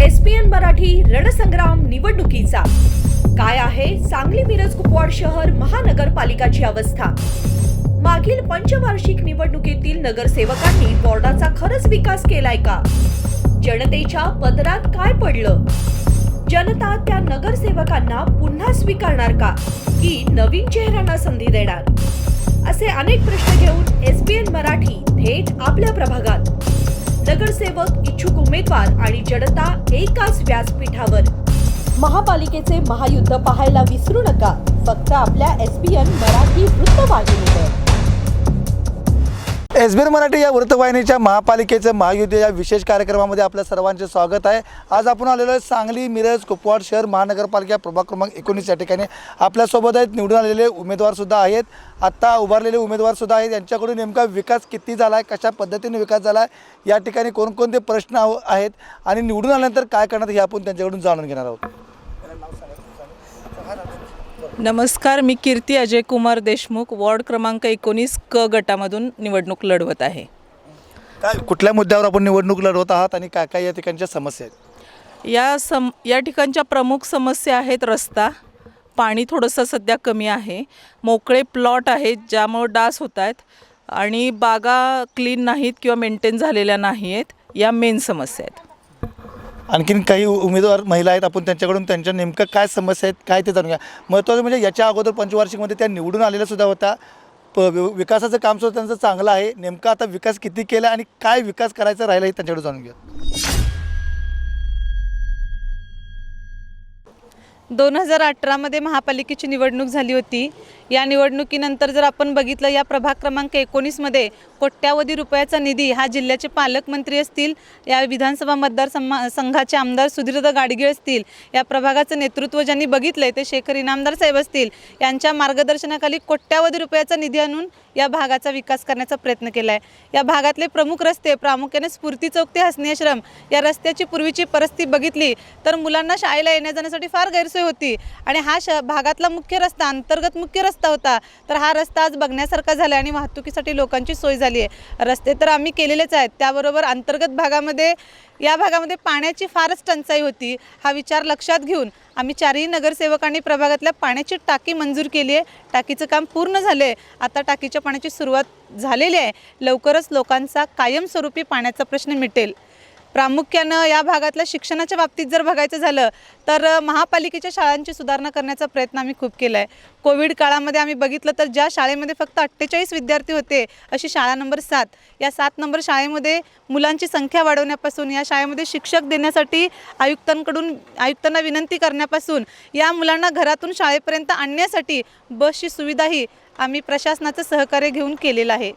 ESPN Marathi रणसंग्राम निवडणुकीचा. काय आहे सांगली मिरज कुपवाड शहर महानगरपालिकाची अवस्था? मागील पंचवार्षिक निवडणुकीतील नगरसेवकांनी बॉर्डाचा खरंच विकास केलाय का? जनतेच्या पदरात काय पडलं? जनता त्या नगरसेवकांना पुन्हा स्वीकारणार का? की नवीन चेहऱ्यांना संधी देणार? असे अनेक प्रश्न घेऊन एसपीएन मराठी थेट आपल्या प्रभागात. नगरसेवक इच्छुक उमेदवार आणि जनता एकाच व्यासपीठावर. महापालिकेचे महायुद्ध पाहायला विसरू नका. फक्त आपल्या एसपीएन मराठी वृत्तवाहिनीवर. एस बी मराठी या वृत्तवाहिनीच्या महापालिकेचं महायुद्ध या विशेष कार्यक्रमामध्ये आपल्या सर्वांचे स्वागत आहे. आज आपण आलेलो आहे सांगली मिरज कुपवाड शहर महानगरपालिका प्रभाग क्रमांक एकोणीस या ठिकाणी. आपल्यासोबत आहेत निवडून आलेले उमेदवारसुद्धा आहेत. आत्ता उभारलेले उमेदवारसुद्धा आहेत. यांच्याकडून नेमका विकास किती झाला आहे कशा पद्धतीने विकास झाला आहे या ठिकाणी कोणकोणते प्रश्न आहेत आणि निवडून आल्यानंतर काय करणार हे आपण त्यांच्याकडून जाणून घेणार आहोत. नमस्कार मी कीर्ती अजय कुमार देशमुख वॉर्ड क्रमांक एकोणीस क गटामधून निवडणूक लढवत आहे. काय कुठल्या मुद्द्यावर आपण निवडणूक लढवत आहात आणि काय काय या ठिकाणच्या समस्या आहेत? या सम या ठिकाणच्या प्रमुख समस्या आहेत रस्ता. पाणी थोडंसं सध्या कमी आहे. मोकळे प्लॉट आहेत ज्यामुळे डास होत आहेत आणि बागा क्लीन नाहीत किंवा मेंटेन झालेल्या नाही आहेत या मेन समस्या आहेत. आणखीन काही उमेदवार महिला आहेत आपण त्यांच्याकडून त्यांच्या नेमकं काय समस्या आहेत काय ते जाणून घ्या. महत्त्वाचं म्हणजे याच्या अगोदर पंचवार्षिकमध्ये त्या निवडून आलेल्या सुद्धा होत्या. प विकासाचं काम सुद्धा त्यांचं चांगलं आहे. नेमकं आता विकास किती केला आणि काय विकास करायचा राहिला हे त्यांच्याकडे जाणून घ्या. दोन हजार अठरामध्ये महापालिकेची निवडणूक झाली होती. या निवडणुकीनंतर जर आपण बघितलं या प्रभाग क्रमांक एकोणीसमध्ये कोट्यावधी रुपयाचा निधी हा जिल्ह्याचे पालकमंत्री असतील या विधानसभा मतदार संघाचे आमदार सुधीरदा गाडगीळ असतील या प्रभागाचं नेतृत्व ज्यांनी बघितलं आहे ते शेखर इनामदार साहेब असतील यांच्या मार्गदर्शनाखाली कोट्यावधी रुपयाचा निधी आणून या भागाचा विकास करण्याचा प्रयत्न केला आहे या भागातले प्रमुख रस्ते प्रामुख्याने स्फूर्ती चौक ते हसनी आश्रम या रस्त्याची पूर्वीची परिस्थिती बघितली तर मुलांना शाळेला येण्या जाण्यासाठी फार गैरसोय होती. आणि हा श भागातला मुख्य रस्ता अंतर्गत मुख्य रस्ता होता. तर हा रस्ता आज बघण्यासारखा झाला आणि वाहतुकीसाठी लोकांची सोय झाली आहे रस्ते तर आम्ही केलेलेच आहेत. त्याबरोबर अंतर्गत भागामध्ये या भागामध्ये पाण्याची फारच टंचाई होती. हा विचार लक्षात घेऊन आम्ही चारही नगरसेवकांनी प्रभागातल्या पाण्याची टाकी मंजूर केली आहे टाकीचं काम पूर्ण झालं आहे आता टाकीच्या पाण्याची सुरुवात झालेली आहे. लवकरच लोकांचा कायमस्वरूपी पाण्याचा प्रश्न मिटेल. प्रामुख्यानं या भागातल्या शिक्षणाच्या बाबतीत जर बघायचं झालं तर महापालिकेच्या शाळांची सुधारणा करण्याचा प्रयत्न आम्ही खूप केला आहे कोविड काळामध्ये आम्ही बघितलं तर ज्या शाळेमध्ये फक्त अठ्ठेचाळीस विद्यार्थी होते अशी शाळा नंबर सात. या सात नंबर शाळेमध्ये मुलांची संख्या वाढवण्यापासून या शाळेमध्ये शिक्षक देण्यासाठी आयुक्तांकडून आयुक्तांना विनंती करण्यापासून या मुलांना घरातून शाळेपर्यंत आणण्यासाठी बसची सुविधाही आम्ही प्रशासनाचं सहकार्य घेऊन केलेलं आहे.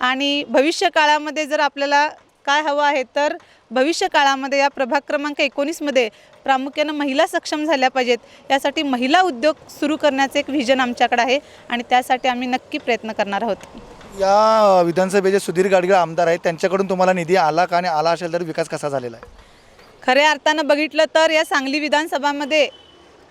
आणि भविष्य काळामध्ये जर आपल्याला काय हवं आहे तर भविष्य काळामध्ये या प्रभाग क्रमांक एकोणीसमध्ये प्रामुख्यानं महिला सक्षम झाल्या पाहिजेत. यासाठी महिला उद्योग सुरू करण्याचं एक व्हिजन आमच्याकडे आहे आणि त्यासाठी आम्ही नक्की प्रयत्न करणार आहोत. या विधानसभेचे सुधीर गाडगीळ आमदार आहेत. त्यांच्याकडून तुम्हाला निधी आला का आणि आला असेल तर विकास कसा झालेला आहे? खऱ्या अर्थानं बघितलं तर या सांगली विधानसभामध्ये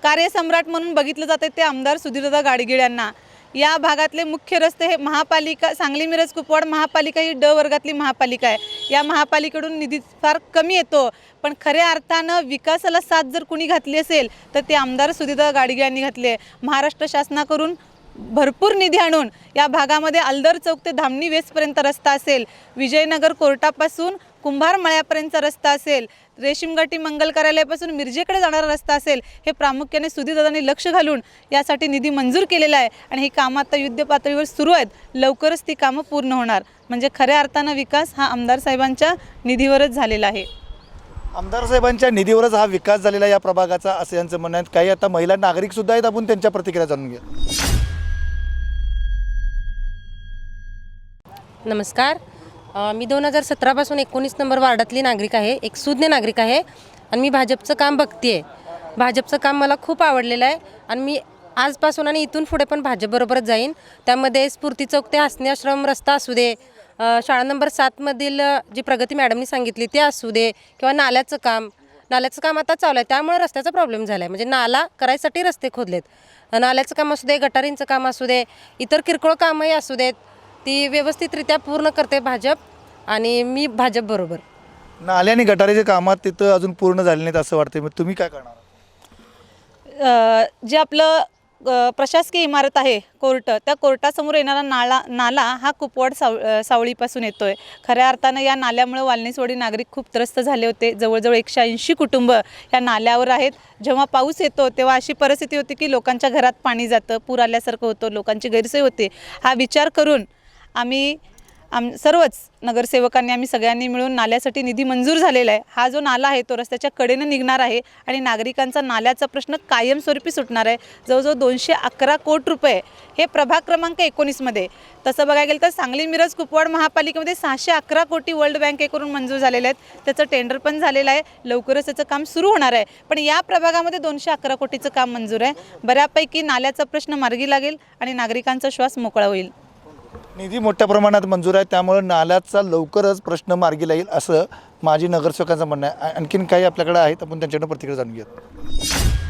कार्यसम्राट म्हणून बघितलं जातं ते आमदार सुधीरदा गाडगीळ यांना. या भागातले मुख्य रस्ते हे महापालिका सांगली मिरज कुपवाड महापालिका ही ड वर्गातली महापालिका आहे. या महापालिकेकडून निधी फार कमी येतो पण खऱ्या अर्थानं विकासाला साथ जर कुणी घातली असेल तर ते आमदार सुधीदा गाडगे यांनी घातले महाराष्ट्र शासनाकडून भरपूर निधी आणून या भागामध्ये अल्दर चौक ते धामणी वेस्टपर्यंत रस्ता असेल विजयनगर कोर्टापासून कुंभार मळ्यापर्यंतचा रस्ता असेल रेशीमगाठी मंगल कार्यालयापासून मिरजेकडे जाणारा रस्ता असेल हे प्रामुख्याने सुधीदादांनी लक्ष घालून यासाठी निधी मंजूर केलेला आहे आणि ही कामं आता युद्ध पातळीवर सुरू आहेत. लवकरच ती कामं पूर्ण होणार. म्हणजे खऱ्या अर्थानं विकास हा आमदार साहेबांच्या निधीवरच झालेला आहे. आमदार साहेबांच्या निधीवरच हा विकास झालेला या प्रभागाचा असं यांचं म्हणणं आहे. काही आता महिला नागरिकसुद्धा आहेत आपण त्यांच्या प्रतिक्रिया जाणून घ्या नमस्कार. मी दोन हजार सतरापासून एकोणीस नंबर वार्डातली नागरिक आहे एक सुज्ञ नागरिक आहे आणि मी भाजपचं काम बघते आहे भाजपचं काम मला खूप आवडलेलं आहे आणि मी आजपासून आणि इथून पुढे पण भाजपबरोबरच जाईन. त्यामध्ये स्फूर्ती चौक ते हसनी आश्रम रस्ता असू दे शाळा नंबर सातमधील जी प्रगती मॅडमनी सांगितली ते असू दे किंवा नाल्याचं काम. नाल्याचं काम आता चालू आहे त्यामुळे रस्त्याचा प्रॉब्लेम झाला आहे म्हणजे नाला करायसाठी रस्ते खोदलेत. नाल्याचं काम असू दे गटारींचं काम असू दे इतर किरकोळ कामही असू देत. ती व्यवस्थितरित्या पूर्ण करते भाजप आणि मी भाजप बरोबर. नाल्या आणि गटारीच्या कामात तिथं अजून पूर्ण झाले नाहीत असं वाटतं मग तुम्ही काय करणार? जे आपलं अ, प्रशासकीय इमारत आहे कोर्ट त्या कोर्टासमोर येणारा नाला नाला हा कुपवाड साव अ, सावळीपासून येतो आहे खऱ्या अर्थानं या नाल्यामुळे वालनेसवाडी नागरिक खूप त्रस्त झाले होते. जवळजवळ एकशे ऐंशी कुटुंब या नाल्यावर आहेत. जेव्हा पाऊस येतो तेव्हा अशी परिस्थिती होती की लोकांच्या घरात पाणी जातं पूर आल्यासारखं होतं लोकांची गैरसोय होते. हा विचार करून आम्ही आम सर्वच नगरसेवकांनी आम्ही सगळ्यांनी मिळून नाल्यासाठी निधी मंजूर झालेला आहे. हा जो नाला आहे तो रस्त्याच्या कडेनं निघणार आहे आणि नागरिकांचा नाल्याचा प्रश्न कायमस्वरूपी सुटणार आहे. जवळजवळ दोनशे अकरा कोटी रुपये हे प्रभाग क्रमांक एकोणीसमध्ये तसं बघायला गेलं तर सांगली मिरज कुपवाड महापालिकेमध्ये सहाशे अकरा कोटी वर्ल्ड बँकेकडून मंजूर झालेले आहेत. त्याचं टेंडर पण झालेलं आहे. लवकरच त्याचं काम सुरू होणार आहे. पण या प्रभागामध्ये दोनशे अकरा कोटीचं काम मंजूर आहे. बऱ्यापैकी नाल्याचा प्रश्न मार्गी लागेल आणि नागरिकांचा श्वास मोकळा होईल. निधी मोठ्या प्रमाणात मंजूर आहे त्यामुळं नाल्याचा लवकरच प्रश्न मार्गी लागेल असं माजी नगरसेवकांचं म्हणणं आहे. आणखीन काही आपल्याकडे आहेत आपण त्यांच्याकडून प्रतिक्रिया जाणून घेऊयात.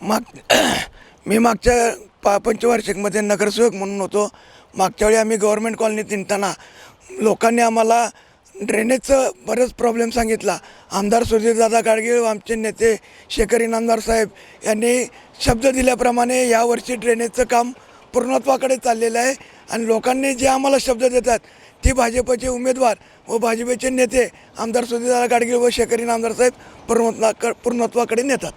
माग मी मागच्या पा पंचवार्षिकमध्ये नगरसेवक म्हणून होतो. मागच्या वेळी आम्ही गव्हर्मेंट कॉलनीत निघताना लोकांनी आम्हाला ड्रेनेजचं बरंच प्रॉब्लेम सांगितला. आमदार सुधीरदादा गाडगीळ व आमचे नेते शेखर इनामदार साहेब यांनी शब्द दिल्याप्रमाणे यावर्षी ड्रेनेजचं काम पूर्णत्वाकडे चाललेलं आहे आणि लोकांनी जे आम्हाला शब्द देतात ती भाजपचे उमेदवार व भाजपचे नेते आमदार सुधीरदादा गाडगीळ व शेखर इनामदार साहेब पूर्णत्वा पूर्णत्वाकडे नेतात.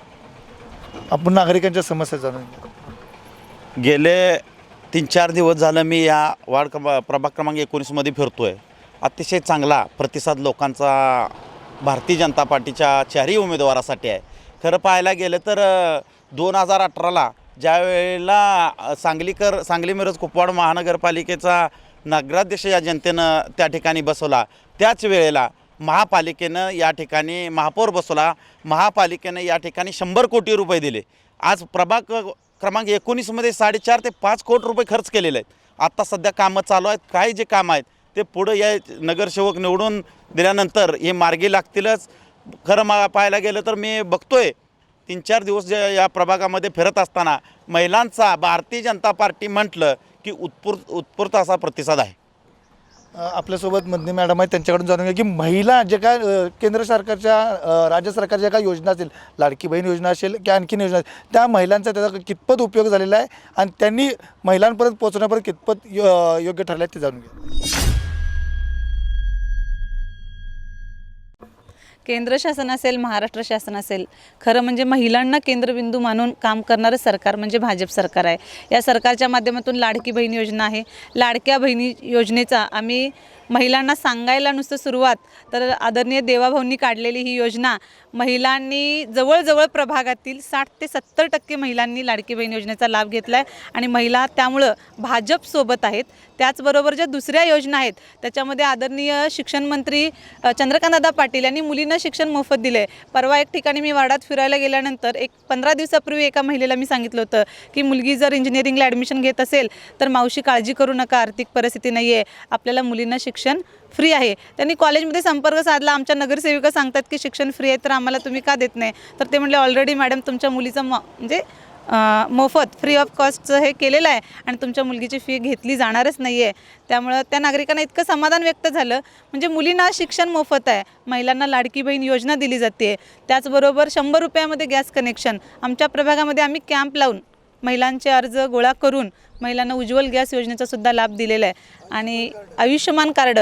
आपण नागरिकांच्या समस्या जाणून गेले तीन चार दिवस झालं मी या वार्ड क्रमांक प्रभाग क्रमांक एकोणीसमध्ये फिरतो आहे अतिशय चांगला प्रतिसाद लोकांचा भारतीय जनता पार्टीच्या चारही उमेदवारासाठी आहे. खरं पाहायला गेलं तर दोन हजार अठराला ज्यावेळेला सांगलीकर सांगली मिरज कुपवाड महानगरपालिकेचा नगराध्यक्ष या जनतेनं त्या ठिकाणी बसवला. त्याच वेळेला महापालिकेनं या ठिकाणी महापौर बसवला. महापालिकेनं या ठिकाणी शंभर कोटी रुपये दिले. आज प्रभाग क्रमांक एकोणीसमध्ये साडेचार ते पाच कोटी रुपये खर्च केलेले आहेत. आत्ता सध्या कामं चालू आहेत. काही जे कामं आहेत ते पुढं या नगरसेवक निवडून दिल्यानंतर हे मार्गी लागतीलच. खरं मा पाहायला गेलं तर मी बघतोय तीन चार दिवस जे या प्रभागामध्ये फिरत असताना महिलांचा भारतीय जनता पार्टी म्हटलं की उत्पुर उत्स्फूर्त असा प्रतिसाद आहे. आपल्यासोबत मधने मॅडम आहे त्यांच्याकडून जाणून घ्या की महिला जे काय केंद्र सरकारच्या राज्य सरकारच्या काय योजना असेल लाडकी बहीण योजना असेल की आणखीन योजना असेल त्या महिलांचा त्याचा कितपत उपयोग झालेला आहे आणि त्यांनी महिलांपर्यंत पोहोचण्यापर्यंत कितपत यो- योग्य ठरले आहे ते जाणून घ्या. केंद्र शासन असेल महाराष्ट्र शासन असेल खरं म्हणजे महिलांना केंद्रबिंदू मानून काम करणारं सरकार म्हणजे भाजप सरकार आहे. या सरकारच्या माध्यमातून लाडकी बहीण योजना आहे. लाडक्या बहिणी योजनेचा आम्ही महिलांना सांगायला नुसतं सुरुवात तर आदरणीय देवाभाऊंनी काढलेली ही योजना महिलांनी जवळजवळ प्रभागातील साठ ते सत्तर टक्के महिलांनी लाडकी बहीण योजनेचा लाभ घेतला आहे आणि महिला त्यामुळं भाजपसोबत आहेत. त्याचबरोबर ज्या दुसऱ्या योजना आहेत त्याच्यामध्ये आदरणीय शिक्षण मंत्री पाटील यांनी मुलींना शिक्षण मोफत दिले परवा एक ठिकाणी मी वाडात फिरायला गेल्यानंतर एक पंधरा दिवसापूर्वी एका महिलेला मी सांगितलं होतं की मुलगी जर इंजिनिअरिंगला ॲडमिशन घेत असेल तर मावशी काळजी करू नका आर्थिक परिस्थिती नाही आहे आपल्याला मुलींना शिक्षण फ्री आहे. त्यांनी कॉलेजमध्ये संपर्क साधला. आमच्या नगरसेविका सांगतात की शिक्षण फ्री आहे तर आम्हाला तुम्ही का देत नाही? तर ते म्हणले ऑलरेडी मॅडम तुमच्या मुलीचं म म्हणजे मोफत फ्री ऑफ कॉस्टचं हे केलेलं आहे आणि तुमच्या मुलगीची फी घेतली जाणारच नाही आहे त्यामुळं त्या नागरिकांना इतकं समाधान व्यक्त झालं. म्हणजे मुलींना शिक्षण मोफत आहे. महिलांना लाडकी बहीण योजना दिली जाते. त्याचबरोबर शंभर रुपयामध्ये गॅस कनेक्शन. आमच्या प्रभागामध्ये आम्ही कॅम्प लावून महिलांचे अर्ज गोळा करून महिलांना उज्ज्वल गॅस योजनेचा सुद्धा लाभ दिलेला आहे. आणि आयुष्यमान कार्ड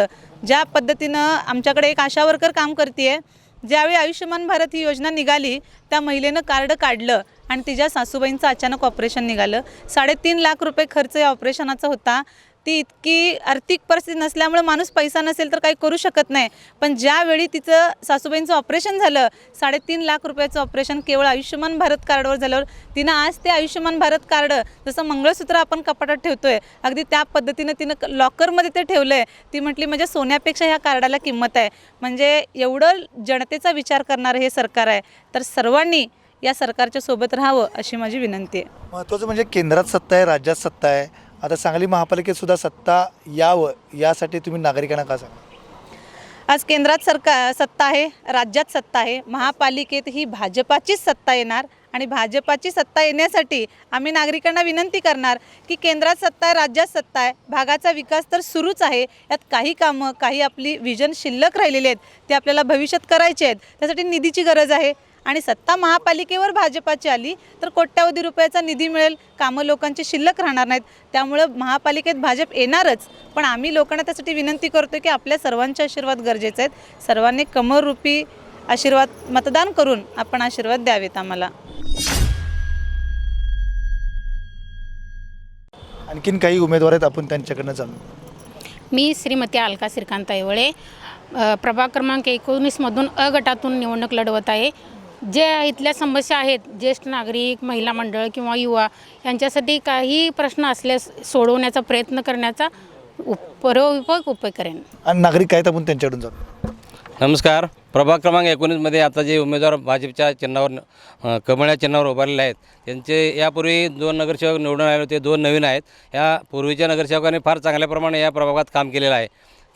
ज्या पद्धतीनं आमच्याकडे एक आशा वर्कर काम करते आहे ज्यावेळी आयुष्यमान भारत ही योजना निघाली त्या महिलेनं कार्ड काढलं आणि तिच्या सासूबाईंचं अचानक ऑपरेशन निघालं. साडेतीन लाख रुपये खर्च या ऑपरेशनाचा होता. ती इतकी आर्थिक परिस्थिती नसल्यामुळे माणूस पैसा नसेल तर काही करू शकत नाही. पण ज्यावेळी तिचं सासूबाईंचं ऑपरेशन झालं साडेतीन लाख रुपयाचं ऑपरेशन केवळ आयुष्यमान भारत कार्डवर झाल्यावर तिनं आज ते आयुष्यमान भारत कार्ड जसं मंगळसूत्र आपण कपाटात ठेवतोय अगदी त्या पद्धतीनं तिनं लॉकरमध्ये ते ठेवलं आहे ती म्हटली म्हणजे सोन्यापेक्षा ह्या कार्डाला किंमत आहे. म्हणजे एवढं जनतेचा विचार करणारं हे सरकार आहे. तर सर्वांनी या सरकारच्या सोबत राहावं अशी माझी विनंती आहे. महत्त्वाचं म्हणजे केंद्रात सत्ता आहे राज्यात सत्ता आहे. आता सांगली महापालिकेतसुद्धा सत्ता यावं यासाठी तुम्ही नागरिकांना का सांगा आज केंद्रात सरकार सत्ता आहे राज्यात सत्ता आहे महापालिकेत ही भाजपाचीच सत्ता येणार आणि भाजपाची सत्ता येण्यासाठी आम्ही नागरिकांना विनंती करणार की केंद्रात सत्ता आहे राज्यात सत्ता आहे भागाचा विकास तर सुरूच आहे यात काही कामं काही आपली विजन शिल्लक राहिलेली आहेत ते आपल्याला भविष्यात करायचे आहेत त्यासाठी निधीची गरज आहे. आणि सत्ता महापालिकेवर भाजपाची आली तर कोट्यावधी रुपयाचा निधी मिळेल कामं लोकांची शिल्लक राहणार नाहीत. त्यामुळं महापालिकेत भाजप येणारच. पण आम्ही लोकांना त्यासाठी विनंती करतो की आपल्या सर्वांचे आशीर्वाद गरजेचे आहेत. सर्वांनी कमररूपी आशीर्वाद मतदान करून आपण आशीर्वाद द्यावेत आम्हाला. आणखीन काही उमेदवार आहेत आपण त्यांच्याकडनं जाणू. मी श्रीमती अलका श्रीकांत ऐवळे प्रभाग क्रमांक एकोणीसमधून अ गटातून निवडणूक लढवत आहे. जे इथल्या समस्या आहेत ज्येष्ठ नागरिक महिला मंडळ किंवा युवा यांच्यासाठी काही प्रश्न असल्यास सोडवण्याचा प्रयत्न करण्याचा उपरोपक उपाय करेन. आणि नागरिक आहेत आपण त्यांच्याकडून जाणू नमस्कार. प्रभाग क्रमांक एकोणीसमध्ये आता जे उमेदवार भाजपच्या चिन्हावर अ, कमळ्या चिन्हावर उभारलेले आहेत त्यांचे यापूर्वी दोन नगरसेवक निवडून आले होते दोन नवीन आहेत. या पूर्वीच्या नगरसेवकांनी फार चांगल्या प्रमाणे या प्रभागात काम केलेलं आहे.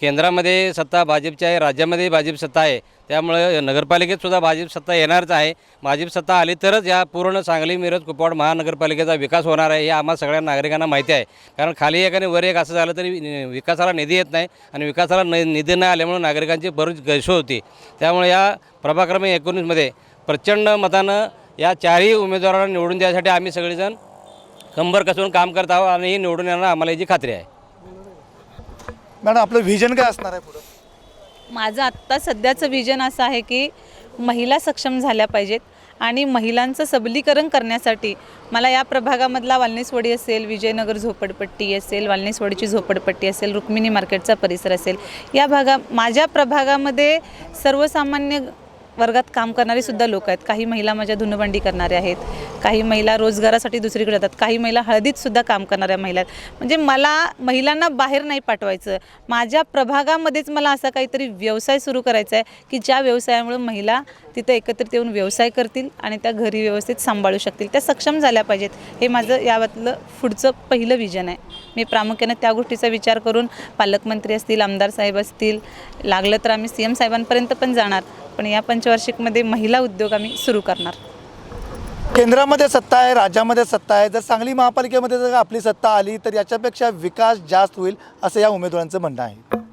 केंद्रामध्ये सत्ता भाजपची आहे राज्यामध्ये भाजप सत्ता आहे. त्यामुळे नगरपालिकेत सुद्धा भाजप सत्ता येणारच आहे. भाजप सत्ता आली तरच या पूर्ण सांगली मिरज कुपवाड महानगरपालिकेचा विकास होणार आहे हे आम्हा सगळ्या नागरिकांना माहिती आहे. कारण खाली एक आणि वर एक असं झालं तरी विकासाला निधी येत नाही आणि विकासाला न निधी नाही आल्यामुळे नागरिकांची बरीच गैरसोय होती. त्यामुळे या प्रभाग क्रमांक एकोणीसमध्ये प्रचंड मतानं या चारही उमेदवारांना निवडून द्यायसाठी आम्ही सगळेजण कंबर कसून काम करत आहोत आणि ही निवडून येणार आम्हाला याची खात्री आहे. मॅडम आपलं व्हिजन काय असणार आहे पुढं? माझं आत्ता सध्याचं विजन असं आहे की महिला सक्षम झाल्या पाहिजेत आणि महिलांचं सबलीकरण करण्यासाठी मला या प्रभागामधला वालनेसवाडी असेल विजयनगर झोपडपट्टी असेल वालनेसवाडीची झोपडपट्टी असेल रुक्मिणी मार्केटचा परिसर असेल या भागा माझ्या प्रभागामध्ये सर्वसामान्य वर्गात काम करणारे सुद्धा लोक आहेत. काही महिला माझ्या धुनबंडी करणाऱ्या आहेत. काही महिला रोजगारासाठी दुसरीकडे जातात. काही महिला हळदीत सुद्धा काम करणाऱ्या महिला आहेत. म्हणजे मला महिलांना बाहेर नाही पाठवायचं. माझ्या प्रभागामध्येच मला असा काहीतरी व्यवसाय सुरू करायचा आहे की ज्या व्यवसायामुळे महिला तिथं एकत्रित येऊन व्यवसाय करतील आणि त्या घरी व्यवस्थित सांभाळू शकतील. त्या सक्षम झाल्या पाहिजेत. हे माझं याबातलं पुढचं पहिलं विजन आहे. मी प्रामुख्याने त्या गोष्टीचा विचार करून पालकमंत्री असतील आमदार साहेब असतील लागलं तर आम्ही सी एम साहेबांपर्यंत पण जाणार. पण या पंचवार्षिकमध्ये महिला उद्योग आम्ही सुरू करणार. केंद्रामध्ये सत्ता आहे राज्यामध्ये सत्ता आहे. जर सांगली महापालिकेमध्ये जर आपली सत्ता आली तर याच्यापेक्षा विकास जास्त होईल असं या उमेदवारांचं म्हणणं आहे.